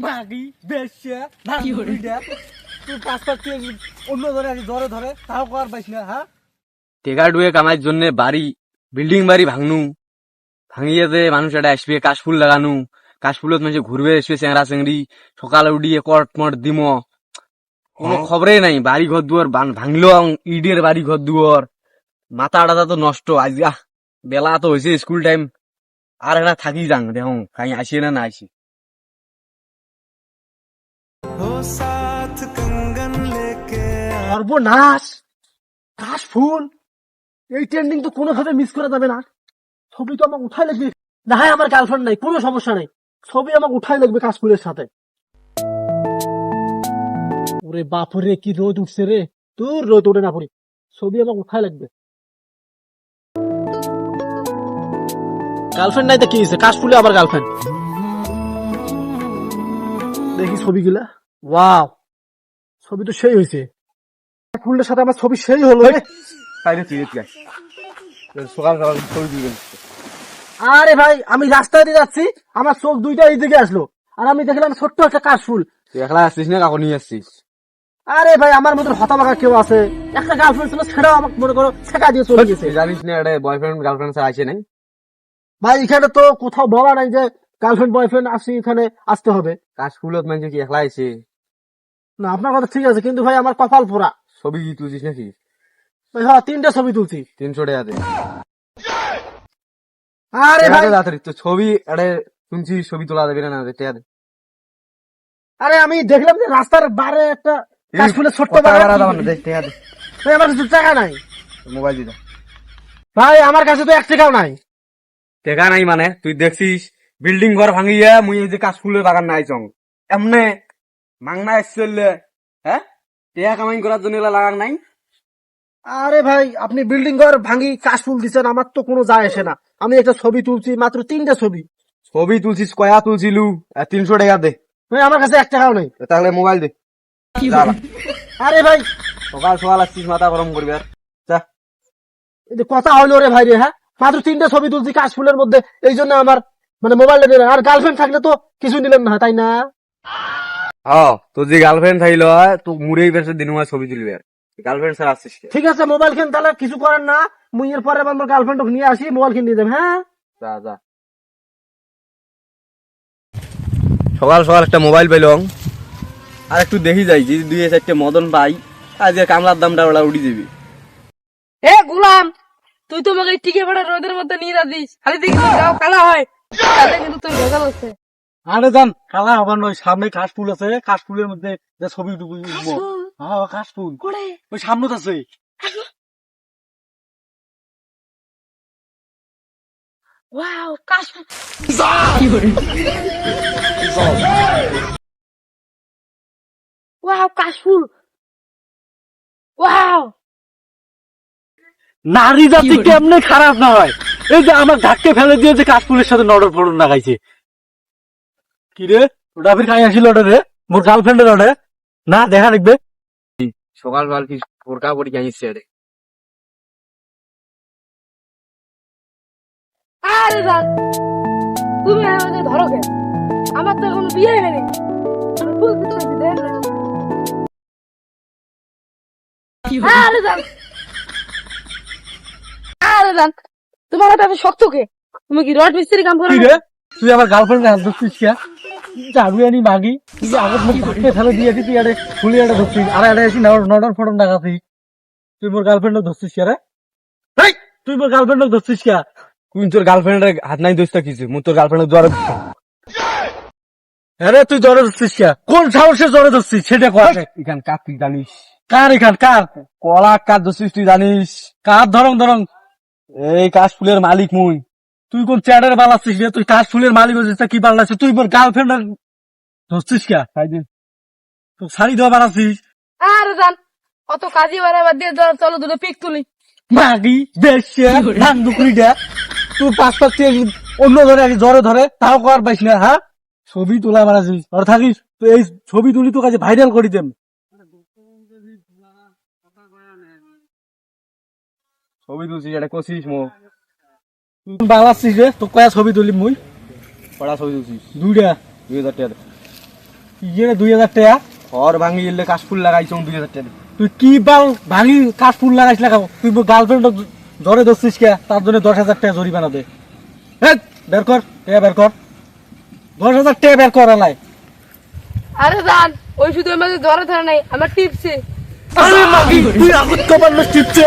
মাগি বেশ্যা ভাঙিটা তুই পাঁচ পাঁচ অন্য ধরে আছি ধরে ধরে। তাও কর পাইস না হ্যাঁ টেকা ডুয়ে কামাইয়ের জন্য বাড়ি বিল্ডিং বাড়ি ভাঙনু। ভাঙিয়ে যে মানুষ এটা আসবে কাশফুল লাগানু। কাশফুলত মানুষ ঘুরবে আসবে চেংরা চেংড়ি সকালে উঠিয়ে কট মট দিম। কোনো খবরে নাই বাড়ি ঘর দুয়ার বান- ভাঙলো ইডের বাড়ি ঘর দুয়ার। মাথা টাথা তো নষ্ট আজ আহ, বেলা তো হয়েছে স্কুল টাইম আর এটা থাকি যাং কাই আসি না না আসি। সর্বনাশ কাশ ফুল। এই ট্রেন্ডিং তো কোনোভাবে মিস করা যাবে না। ছবি তো আমাকে উঠাই লাগবে। না হয় আমার গার্লফ্রেন্ড নাই, কোনো সমস্যা নেই। ছবি আমাকে উঠাই লাগবে কাশ ফুলের সাথে। ওরে বাপরে, কি রোদ উঠছে রে। তোর রোদ ওঠে না পড়ি। ছবি আমাকে উঠাই লাগবে। গার্লফ্রেন্ড নাই তো কি হয়েছে কাশ ফুলে আবার গার্লফ্রেন্ড দেখি ছবিগুলা। ওয়াও। ছবি তো সেই হয়েছে ফুলের সাথে আমার ছবি সেই হলো তাইলে তুই এদিকে সকাল সকাল ছবি দিবেন আরে ভাই আমি রাস্তা দিয়ে যাচ্ছি আমার চোখ দুইটা এইদিকে আসলো। আর আমি দেখলাম ছোট্ট একটা কাশফুল। একলা আসছিস না কাকু নিয়ে আসছিস? আরে ভাই আমার মতন হতাবাকা কেউ আছে। একটা গার্লফ্রেন্ড ছিল সেটাও আমাকে মনে করো ছেঁকা দিয়ে চলে গেছে। জানিস না এটা বয়ফ্রেন্ড গার্লফ্রেন্ড ছাড়া আসে নাই? ভাই এখানে তো কোথাও বলা নাই যে গার্লফ্রেন্ড বয়ফ্রেন্ড আসছি এখানে আসতে হবে। কাশফুলত মানুষ কি একলা আছে না আপনার কথা ঠিক আছে কিন্তু ভাই আমার কপাল পোড়া। ছবি কি তুলছিস নাকি? ভাই হ্যাঁ তিনটা ছবি তুলছি। তিনশো টাকাতে আরে ভাই! তাড়াতাড়ি তো ছবি আরে শুনছি ছবি তোলা যাবে না দে আরে আমি দেখলাম যে রাস্তার বারে একটা কাশফুলের ছোট্ট বাগান দে, দে। ভাই আমার কাছে টাকা নাই। মোবাইল দিদা ভাই আমার কাছে তো এক টাকাও নাই। টেকা নাই মানে তুই দেখছিস বিল্ডিং ঘর ভাঙিয়া মুই এই যে কাশফুলের বাগান নাই চং এমনে মাংনা এসছিল হ্যাঁ? টেয়া কামাই করার জন্য এগুলা লাগান নাই। আরে ভাই আপনি বিল্ডিং ঘর ভাঙি কাশফুল দিচ্ছেন আমার তো কোনো যায় আসে না। আমি একটা ছবি তুলছি মাত্র তিনটা ছবি। ছবি তুলছিস কয়া তুলছিলু তিনশো টাকা দে। ভাই আমার কাছে এক টাকাও নেই। তাহলে মোবাইল দে। আরে ভাই। সকাল সকাল আসছিস মাথা গরম করবি আর। যা। কথা হইল রে ভাই রে হ্যাঁ? মাত্র তিনটা ছবি তুলছি কাশফুলের মধ্যে এই জন্য আমার মানে মোবাইলটা নিলেন আর গার্লফ্রেন্ড থাকলে তো কিছু নিলেন না তাই না? হ্যাঁ তোর যে গার্লফ্রেন্ড থাকল হয় তো মুড়েই বেসে দিন ছবি তুলবি আর। গার্লফ্রেন্ড স্যার আসছিস ঠিক আছে মোবাইল কিন তাহলে কিছু করেন না। মুই এর পরে আমার গার্লফ্রেন্ড নিয়ে আসি মোবাইল কিনে দেবেন হ্যাঁ? যা যা। সকাল সকাল একটা মোবাইল পেলাম। আর একটু দেখি যাই যদি দুই চারটে মদন পাই আজকে কামলার দামটা ওরা উঠি দিবি। এ গুলাম তুই তো আমাকে টিকে পড়ে রোদের মধ্যে নিয়ে যাচ্ছিস। খালি দেখি গাও কালা হয়। কিন্তু তোর ভেজাল আছে আরে যান কালা হবার নয় সামনে কাশফুল আছে। কাশফুলের মধ্যে যে ছবি উঠবো হ্যাঁ কাশফুল। ওই সামনে আছে। ওয়াও কাশ ওয়াও কাশফুল। ওয়াও। নারী জাতি কেমনে খারাপ না হয়? এই যে আমার ধাক্কে ফেলে দিয়ে দিয়েছে কাশফুলের সাথে নডর ফডর লাগাইছে কি রে ওটা ফির খাই আসিল ওটা রে মোর গার্লফ্রেন্ডের ওটা না দেখা দেখবে কি রে। আরে তুমি আমাকে ধরো কে? আমার তো এখনও বিয়ে হয়নি। আমি বলতে চাইছি দেখ আরে জান আরে জান তোমার শক্ত কে? তুমি কি রড মিস্ত্রি কাম করো কি রে তুই আমার গার্লফ্রেন্ড হাত ধরছিস কে? আনি মাগি। তুই আগত ধাক্কে ফেলে তুই আরে ফুলি আরে ধরছিস। আর আরে এসে লাগাছিস তুই মোর গার্লফ্রেন্ড ধরছিস কে রে তুই মোর গার্লফ্রেন্ড ধরছিস কে কোন তোর গার্লফ্রেন্ডের হাত নাই দোষটা কিছু মুই তোর গার্লফ্রেন্ডের দ্বারা আরে তুই জ্বরে ধরছিস কে কোন সাহসে জ্বরে ধরছিস সেটা কর এখান কার তুই জানিস? কার এখান কার? কলা কার দোষিস তুই জানিস? কার ধরং ধরং এই কাশ ফুলের মালিক মুই। তুই কোন চ্যাডের বানাচ্ছিস রে? তুই কাশ ফুলের মালিক হচ্ছিস তা কি বানাচ্ছিস? তুই মোর গার্লফ্রেন্ড ধরছিস কে? তুই শাড়ি দেওয়া বানাচ্ছিস। আরে জান অত কাজী বাড়াবার দিয়ে ধর চলো দুটো পিক তুলি। মাগি বেশে ধান দুকুড়িটা তুই পাঁচ পাঁচ অন্য ধরে আগে জ্বরে ধরে তাও কর পাইস না হ্যাঁ? ছবি তোলা বানাছিস আর থাকিস। তুই এই ছবি তুলি তো কাছে ভাইরাল করি দেন ছবি তুলছিস এটা কষিস মো। বানাচ্ছিস রে তো কয়া ছবি তুলি মুই? কড়া ছবি তুলছিস? দুইটা। দুই হাজার টাকা। ইয়ে দুই হাজার টাকা? ঘর ভাঙি এলে কাশফুল লাগাইছ দুই হাজার টাকা তুই কি বাল ভাঙি কাঠ ফুল লাগাইস লাগাও তুই মোর গার্লফ্রেন্ড জ্বরে ধরছিস কে? তার জন্য দশ হাজার টাকা জরিমানা দে। হেৎ, বের কর টাকা বের কর। দশ হাজার টাকা বের কর আলাই আরে দান ওই শুধু আমাকে জ্বরে ধরে নাই আমার টিপছে আরে মাগি তুই আগত কবার টিপছে